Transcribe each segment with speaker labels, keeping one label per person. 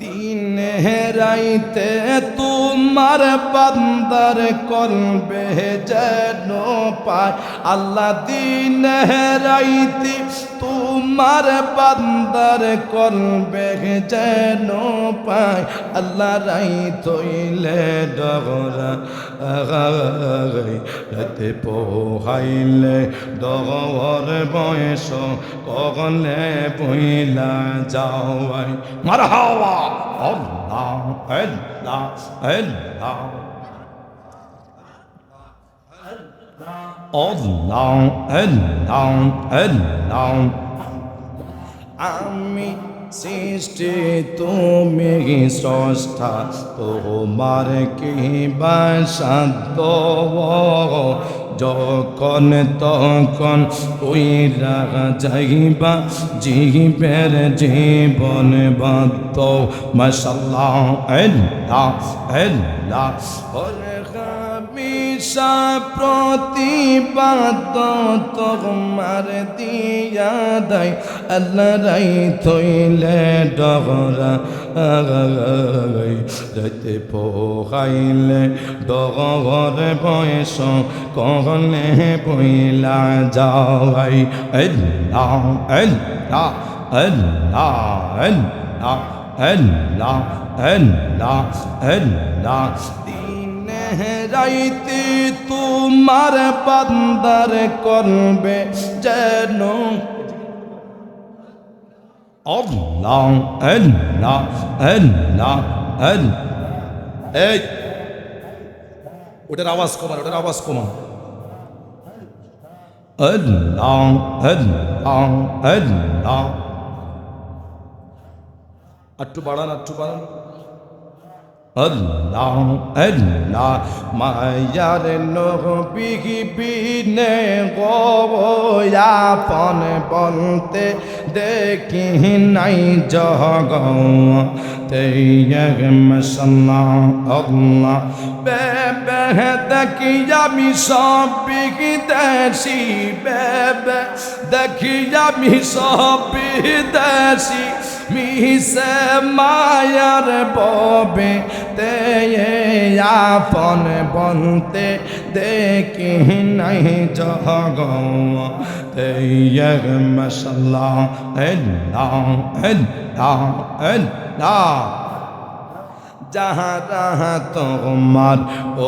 Speaker 1: দিন হেরাইতে তোমার বান্দার করবে যেন পায়। আল্লাহ দিন হেরাইতে তোমার বান্দার করবে যেন পায়। আল্লাহ রাই তৈলে ডগরা রাতে পোহাইলে ডগর বয়স কগলে পইলা যাওয়াই। মার হাওয়া আল্লাহ আল্লাহ আল্লাহ। আল্লাহ আল্লাহ আল্লাহ। আমি সৃষ্টি, তুমি স্রষ্টা, তোমার কি যখন তখন ওই রাগা যাইবা, জীবের জীবন বাদ্য মশাল্লাহ আল্লাহ আল্লাহ মিশা প্রতিবাদ তোমার দিয়া দেয় আল্লাহ রাই থইলে ডগরা রাতে পোহাইলে ডগর বয়স কহলে পইলা যাওয়াই আল্লাহ আল্লাহ আল্লাহ আল্লাহ আল্লাহ আল্লাহ আল্লাহ রাইতে তোমার বান্দার করবে যেন আল্লাহ আল্লাহ আল্লাহ আল্লাহ। এই, ওটার আওয়াজ কমান, ওটার আওয়াজ কমান। আল্লাহ আল্লাহ আল্লাহ। একটু বাড়ান একটু বাড়ান। আল্লাহ আল্লাহ, মায়ার নবী বিনে গোয়াপন বলতে দেখি নাই জগ তেয়গ মশলা আল্লাহ। বেবে দেখি আমি সব বিদেশি বেবে দেখি আমি সব বিদেশি মিশে মায়ার ববে তে আপন বনতে দেখি নাই জগ তে মশলা আল্লাহ আল্লাহ আল্লাহ যাহা রাহা তোমার।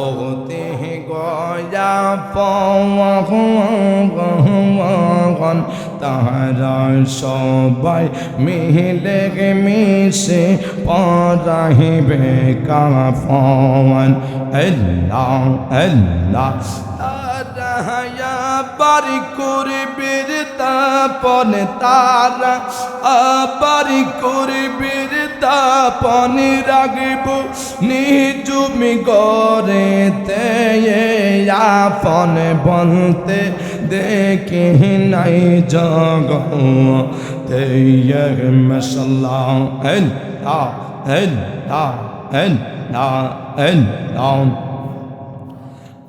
Speaker 1: ওতে গয়া পন তাহারা সবাই মিলে মিশে পরাহিবে কাফন আল্লাহ আল্লাহ, তারা বাড়ি করবির তাপন তারা। আবারি করবির তাপন রাগব নিজুমি গরে তে আপন বলতে দেখি নাই জগ তে মশলা হ্যাঁ হ্যাঁ হ্যাঁ আল্লাহ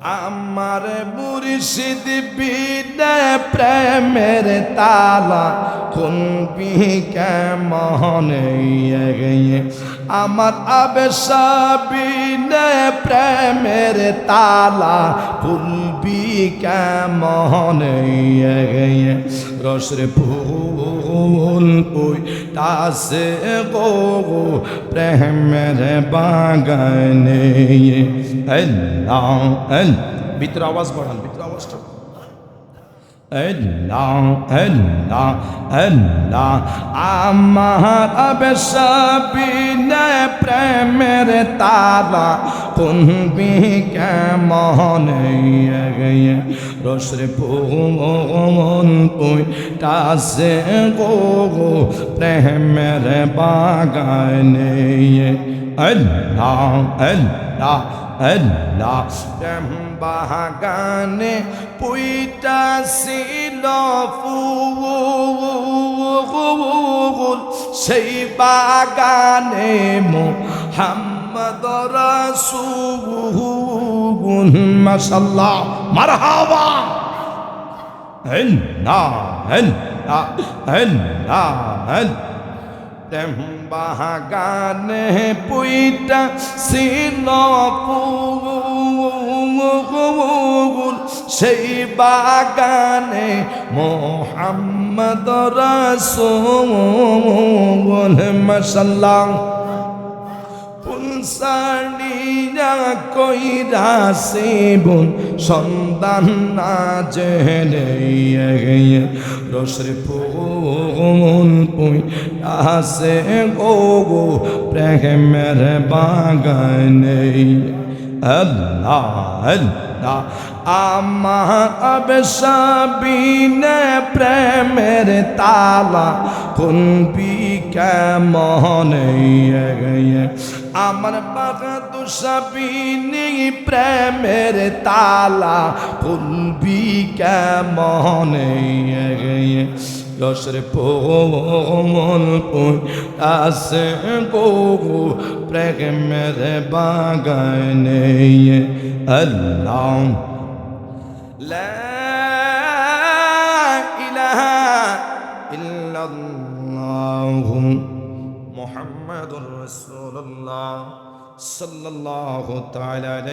Speaker 1: আমার বুড়ি বিনে প্রেমের তালা খুলবি মহনে আমার আবেশা বিনে প্রেমের তালা খুলবি কেমন রসরে ফুল ওই তাসে গো প্রেমের বাগানে। আল্লাহ আল ভিতরে আওয়াজ বাড়ান ভিতরে আওয়াজটা। আল্লাহ আল্লাহ আল্লাহ। আমার আবেশাবিনে প্রেমের তারা। কুনবি কেমন রসরে পুমন পুই টাসে গো গো প্রেমের বাগানে। আল্লাহ আল্লাহ আল্লাহ বাগানে পুইটা ছিল ফুল। সেই বাগানে মোহাম্মদ রাসূল মাশাআল্লাহ। মারহাবা। আল্লাহ আল্লাহ আল্লাহ প্রেম বাগানে পুইটা শিল ফুল সেই বাগানে মোহাম্মদ রসুল মশাল্লাহ পুনসানিয়া কইরা সেবন, সন্তান না জেনে রসের ফুল পুই আসে গো গো প্রেমের বাগানে। আল্লাহ আল্লাহ, আমার অবসাবিনে প্রেমের তালা কুনবি কেমন আমার বাগাতু সাবিনী প্রেমের তালা খুলবি কেমন? যশর পোমল আসে গো প্রেমের বাগানে আল্লাহ। ইহ মোহাম্মদ রসুল। সাল্লাহ তালাম